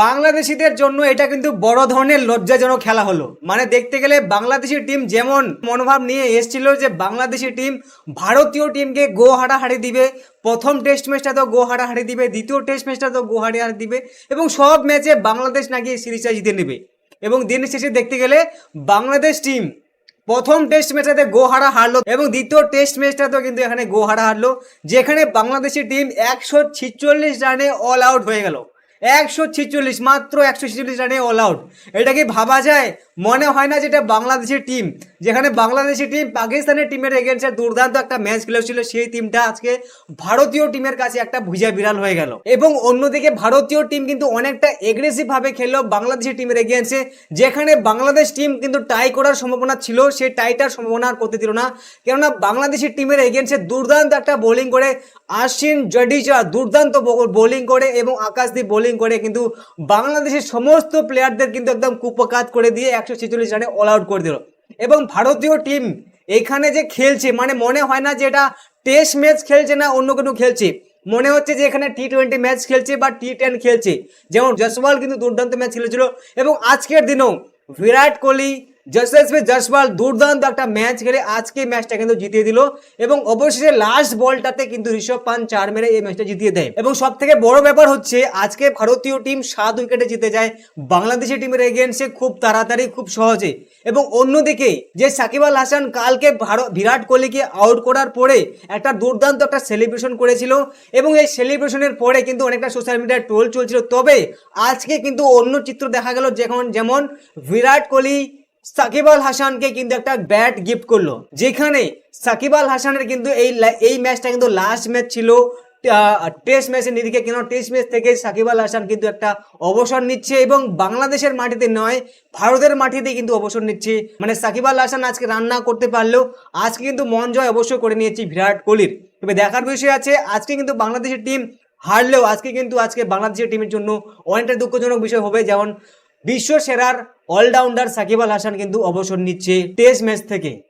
বাংলাদেশিদের জন্য এটা কিন্তু বড় ধরনের লজ্জাজনক খেলা হলো। মানে দেখতে গেলে বাংলাদেশি টিম যেমন মনোভাব নিয়ে এসেছিল যে বাংলাদেশি টিম ভারতীয় টিমকে গো হারাহারি দিবে, প্রথম টেস্ট ম্যাচটা তো গো হারাহারি দিবে, দ্বিতীয় টেস্ট ম্যাচটা তো গো হারাহারি দিবে এবং সব ম্যাচে বাংলাদেশ নাকি সিরিজটা জিতে নেবে। এবং দিন শেষে দেখতে গেলে বাংলাদেশ টিম প্রথম টেস্ট ম্যাচটাতে গোহারা হারলো এবং দ্বিতীয় টেস্ট ম্যাচটাতেও কিন্তু এখানে গোহারা হারলো, যেখানে বাংলাদেশি টিম একশো ছিচল্লিশ রানে অল আউট হয়ে গেল। একশো ছিচল্লিশ, মাত্র একশো ছিচল্লিশ রানে অল আউট এটা কি ভাবা যায়? মনে হয় না যেটা বাংলাদেশের টিম যেখানে বাংলাদেশের টিম পাকিস্তানের টিমের এগেনস্টে দুর্দান্ত একটা ম্যাচ খেলেছিল, সেই টিমটা আজকে ভারতীয় টিমের কাছে একটা ভুজা বিড়াল হয়ে গেল। এবং অন্যদিকে ভারতীয় টিম কিন্তু অনেকটা এগ্রেসিভ ভাবে খেললো বাংলাদেশের টিমের এগেনস্টে যেখানে বাংলাদেশ টিম কিন্তু টাই করার সম্ভাবনা ছিল সেই টাইটার সম্ভাবনা আর করতে দিল না। কেননা বাংলাদেশের টিমের এগেনস্টে দুর্দান্ত একটা বোলিং করে আশ্বিন জাডেজা দুর্দান্ত বোলিং করে এবং আকাশদীপ বোলিং করে কিন্তু বাংলাদেশের সমস্ত প্লেয়ারদের কিন্তু একদম কুপকাত করে দিয়ে একশো ছেচল্লিশ রানে অল আউট করে দিল। এবং ভারতীয় টিম এখানে যে খেলছে মানে মনে হয় না যে এটা টেস্ট ম্যাচ খেলছে না অন্য কোনো খেলছে। মনে হচ্ছে যে এখানে টি টোয়েন্টি ম্যাচ খেলছে বা টি টেন খেলছে। যেমন জসওয়াল কিন্তু দুর্দান্ত ম্যাচ খেলেছিল। এবং আজকের দিনেও বিরাট কোহলি যশস্বী জসওয়াল দুর্দান্ত একটা ম্যাচ খেলে আজকে ম্যাচটা কিন্তু জিতিয়ে দিল এবং অবশেষে লাস্ট বলটাতে কিন্তু ঋষভ পান চার মেরে এই ম্যাচটা জিতিয়ে দেয়। এবং সব থেকে বড় ব্যাপার হচ্ছে, আজকে ভারতীয় টিম সাত উইকেটে জিতে যায়, বাংলাদেশি টিমের এগেনস্টে খুব তাড়াতাড়ি, খুব সহজে। এবং অন্যদিকে যে সাকিব আল হাসান কালকে ভারত, বিরাট কোহলিকে আউট করার পরে একটা দুর্দান্ত একটা সেলিব্রেশন করেছিল এবং এই সেলিব্রেশনের পরে কিন্তু অনেকটা সোশ্যাল মিডিয়ায় ট্রোল চলছিল। তবে আজকে কিন্তু অন্য চিত্র দেখা গেল, যেমন যেমন বিরাট কোহলি সাকিব আল হাসানকে কিন্তু একটা ব্যাট গিফট করল। যেখানে সাকিব আল হাসানের কিন্তু এই এই ম্যাচটা কিন্তু লাস্ট ম্যাচ ছিল। টেস্ট ম্যাচের নিরিখে কেন? টেস্ট ম্যাচ থেকে সাকিব আল হাসান কিন্তু একটা অবসর নিচ্ছে এবং বাংলাদেশের মাটিতে নয়, ভারতের মাটিতে কিন্তু অবসর নিচ্ছে। মানে সাকিব আল হাসান আজকে রান্না করতে পারলেও আজকে কিন্তু মন জয় অবশ্যই করে নিয়েছি বিরাট কোহলির। তবে দেখার বিষয় আছে, আজকে কিন্তু বাংলাদেশের টিম হারলেও আজকে কিন্তু আজকে বাংলাদেশের টিমের জন্য অনেকটা দুঃখজনক বিষয় হবে। যেমন বিশ্ব সেরার অলরাউন্ডার সাকিব আল হাসান কিন্তু অবসর নিচ্ছে টেস্ট ম্যাচ থেকে।